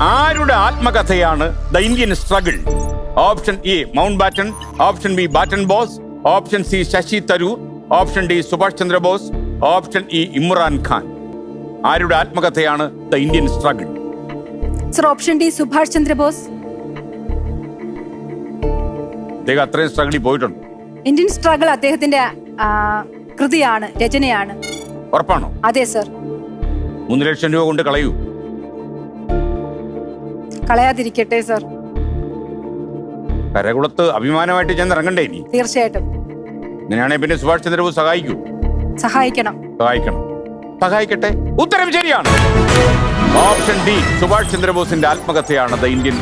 ആരുടെ ആത്മകഥയാണ് the Indian struggle? Option A Mountbatten option B baton Bose option C Shashi Tharoor option D Subhash Chandrabose option E Imran Khan. ആരുടെ ആത്മകഥയാണ് the Indian struggle? Sir option D Subhash Chandrabose അദ്ദേഹം അത്രയും സ്ട്രഗിളിൽ പോയിട്ടുണ്ട്. Indian struggle അദ്ദേഹത്തിന്റെ ആ, കൃതിയാണ് രചനയാണ്. ഉറപ്പാണോ? അതെ സർ മൂന്ന് ലക്ഷം രൂപ കൊണ്ട് കളയൂ. കളയാതിരിക്കട്ടെ സർ. കരകുളത്ത് അഭിമാനമായിട്ട് ചെന്ന് ഇറങ്ങണ്ടേ ഇനി? തീർച്ചയായിട്ടും. പിന്നെ സുഭാഷ് ചന്ദ്രബോസ് സഹായിക്കൂ? സഹായിക്കണം. സഹായിക്കണം. സഹായിക്കട്ടെ? ഉത്തരം ശരിയാണ്. ഓപ്ഷൻ ഡി സുഭാഷ് ചന്ദ്രബോസിന്റെ ആത്മകഥയാണ് ദ ഇന്ത്യൻ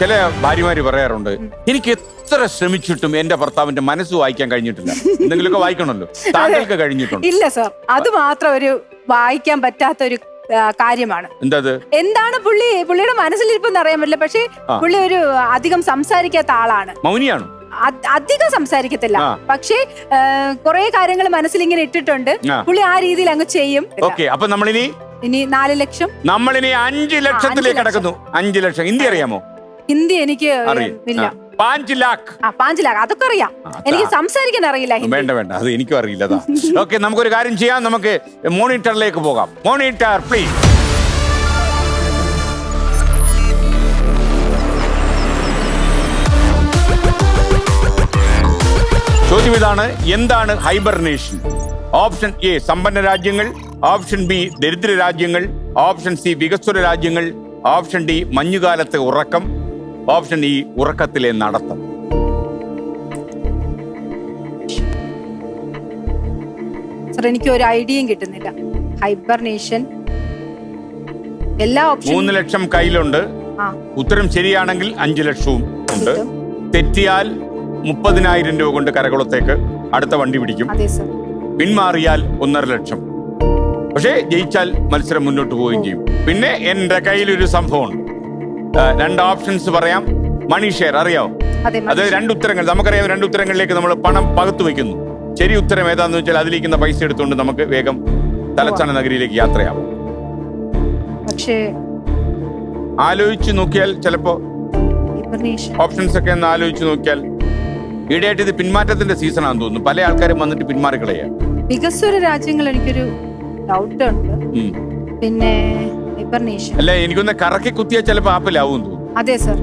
ചില ഭാര്യമാര് പറയാറുണ്ട് എനിക്ക് എത്ര ശ്രമിച്ചിട്ടും എന്റെ ഭർത്താവിന്റെ മനസ്സ് വായിക്കാൻ കഴിഞ്ഞിട്ടില്ല. എന്തെങ്കിലുമൊക്കെ വായിക്കണമല്ലോ. താങ്കൾക്ക് കഴിഞ്ഞിട്ടുണ്ട്? ഇല്ല സർ. അത് മാത്രം ഒരു വായിക്കാൻ പറ്റാത്ത ഒരു കാര്യമാണ്. എന്താണ് പുള്ളി പുള്ളിയുടെ മനസ്സിലിരിപ്പെന്ന് അറിയാൻ പറ്റില്ല. പക്ഷേ. പുള്ളി ഒരു അധികം സംസാരിക്കാത്ത ആളാണ്. മൗനിയാണ്? അധികം സംസാരിക്കത്തില്ല. പക്ഷേ കുറെ കാര്യങ്ങൾ മനസ്സിൽ ഇങ്ങനെ ഇട്ടിട്ടുണ്ട്. പുള്ളി ആ രീതിയിൽ അങ്ങ് ചെയ്യും. ഓക്കെ അപ്പൊ നമ്മളിനി? ഇനി നാല് ലക്ഷം. നമ്മളിനി അഞ്ചു ലക്ഷത്തിലേക്ക് അടക്കുന്നു. കടക്കുന്നു അഞ്ച് ലക്ഷം. ഹിന്ദി അറിയാമോ? ഹിന്ദി എനിക്ക് അറിയില്ല ഇല്ല. പാഞ്ച് ലാഖ് ആ പാഞ്ചിലാക്ക്. അതൊക്കെ അറിയാം. എനിക്ക് സംസാരിക്കാൻ അറിയില്ല വേണ്ട വേണ്ട. അത് എനിക്കും അറിയില്ല ഓക്കെ നമുക്കൊരു കാര്യം ചെയ്യാം. നമുക്ക് മോണിറ്ററിലേക്ക് പോകാം. Monitor please. ചോദ്യം ഇതാണ് എന്താണ് ഹൈബർനേഷൻ? ഓപ്ഷൻ എ സമ്പന്ന രാജ്യങ്ങൾ. ഓപ്ഷൻ ബി ദരിദ്ര രാജ്യങ്ങൾ. ഓപ്ഷൻ സി വികസ്വര രാജ്യങ്ങൾ. ഓപ്ഷൻ ഡി മഞ്ഞുകാലത്തെ ഉറക്കം. ഓപ്ഷൻ ഇ ഉറക്കത്തിലെ നടത്തം. സർ എനിക്ക് ഒരു ഐഡിയയും കിട്ടുന്നില്ല. ഹൈബർനേഷൻ എല്ലാ മൂന്ന് ലക്ഷം കയ്യിലുണ്ട്. ഉത്തരം ശരിയാണെങ്കിൽ അഞ്ചു ലക്ഷവും ഉണ്ട്. തെറ്റിയാൽ മുപ്പതിനായിരം രൂപ കൊണ്ട് കരകുളത്തേക്ക് അടുത്ത വണ്ടി പിടിക്കും. പിന്മാറിയാൽ ഒന്നര ലക്ഷം. പക്ഷേ ജയിച്ചാൽ മത്സരം മുന്നോട്ട് പോവുകയും ചെയ്യും. പിന്നെ എന്റെ കയ്യിൽ ഒരു സംഭവമുണ്ട്. രണ്ട് ഓപ്ഷൻസ് പറയാം. മണി ഷെയർ അറിയാവോ അതെ രണ്ട് ഉത്തരങ്ങൾ നമുക്കറിയാം രണ്ട് ഉത്തരങ്ങളിലേക്ക് നമ്മൾ പണം പകുത്തു വെക്കുന്നു ശരി ഉത്തരം ഏതാന്ന് വെച്ചാൽ അതിലിരിക്കുന്ന പൈസ എടുത്തുകൊണ്ട് നമുക്ക് വേഗം തലസ്ഥാന നഗരിയിലേക്ക് യാത്രയാവും. പക്ഷേ ആലോചിച്ചു നോക്കിയാൽ ചിലപ്പോ ഓപ്ഷൻസ് ഒക്കെ ഒന്ന് ആലോചിച്ച് നോക്കിയാൽ ഈടെയായിട്ട് ഇത് പിന്മാറ്റത്തിന്റെ സീസൺ ആണെന്ന് തോന്നുന്നു. പല ആൾക്കാരും വന്നിട്ട് പിന്മാറിക്കളയാ. വികസ്വര രാജ്യങ്ങൾ എനിക്കൊരു ഡൗട്ട് ഉണ്ട്. പിന്നെ ഹൈബർനേഷൻ അല്ല എനിക്കൊന്ന് കറക്കി കുത്തിയാൽ ചിലപ്പോൾ ആപ്പിലാവും തോന്നുന്നു. അതെ സർ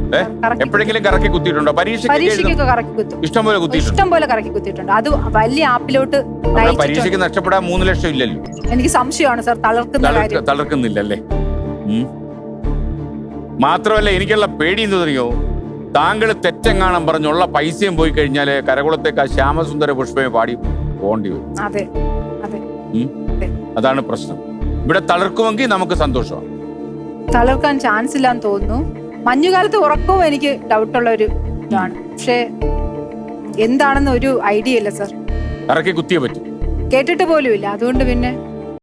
എപ്പോഴെങ്കിലും കറക്കി കുത്തിയിട്ടുണ്ടോ? പരീക്ഷയ്ക്ക് പരീക്ഷയ്ക്കൊക്കെ കറക്കി കുത്തും. ഇഷ്ടം പോലെ കുത്തിയിട്ടുണ്ട്? ഇഷ്ടം പോലെ കറക്കി കുത്തിയിട്ടുണ്ട്. അത് വലിയ ആപ്പിലോട്ട്. പരീക്ഷയ്ക്ക് നഷ്ടപ്പെടാൻ മൂന്ന് ലക്ഷം ഇല്ലല്ലോ. എനിക്ക് സംശയമാണ് സർ തളർക്കുന്ന തളർക്കുന്നില്ലല്ലേ? മാത്രമല്ല എനിക്കുള്ള പേടി എന്ത് അറിയോ താങ്കൾ തെറ്റെങ്ങാണം പറഞ്ഞുള്ള പൈസയും പോയി കഴിഞ്ഞാൽ കരകുളത്തേക്ക് ആ ശ്യാമസുന്ദര പുഷ്പയെ പാടി പോകേണ്ടി വരും. അതെ അതെ. അതെ. അതാണ് പ്രശ്നം. ഇവിടെ തളർക്കുമെങ്കിൽ നമുക്ക് സന്തോഷമാണ് തളർക്കാൻ ചാൻസ് ഇല്ലാന്ന് തോന്നുന്നു. മഞ്ഞുകാലത്ത് ഉറക്കവും എനിക്ക് ഡൗട്ട് ഉള്ള ഒരു ഇതാണ്. പക്ഷേ എന്താണെന്ന് ഒരു ഐഡിയ ഇല്ല സർ കറക്കി കുത്തിയേ പറ്റും. കേട്ടിട്ട് പോലും ഇല്ല അതുകൊണ്ട് പിന്നെ